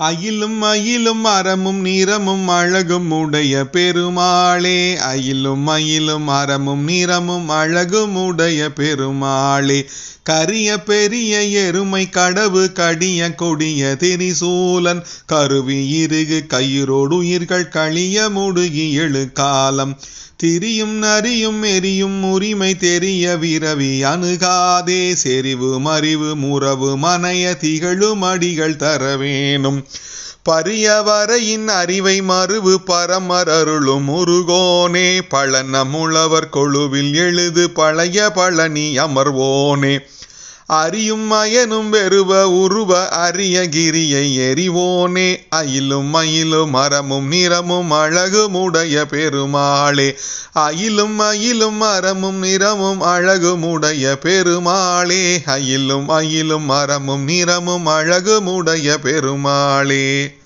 அயிலும் அயிலும் அறமும் நிறமும் அழகும் உடைய பெருமாளே. அயிலும் அயிலும் அறமும் நிறமும் அழகும் உடைய பெருமாளே. கரிய பெரிய எருமை கடவு கடிய கொடிய திரிசூலன். கருவி இருகு கயிரோடு உயிர்கள் கழிய முடுகி எழு காலம். திரியும் நரியும் எரியும் உரிமை தெரிய விரவி அணுகாதே. செறிவு மறிவு முறவு மனைய திகழும் அடிகள் தர வேணும். பரியவரையின் அறிவை மறுவு பரமர் அருளும் முருகோனே பழன முழவர் கொழுவில் எழுது பழைய பழனி அமர்வோனே. அறியும் மயனும் வெறுவ உருவ அரிய கிரியை எறிவோனே. அயிலும் மயிலும் மரமும் நிறமும் அழகுமுடைய பெருமாளே. அயிலும் மயிலும் மரமும் நிறமும் அழகுமுடைய பெருமாளே. அயிலும் அயிலும் மரமும் நிறமும் அழகுமுடைய பெருமாளே.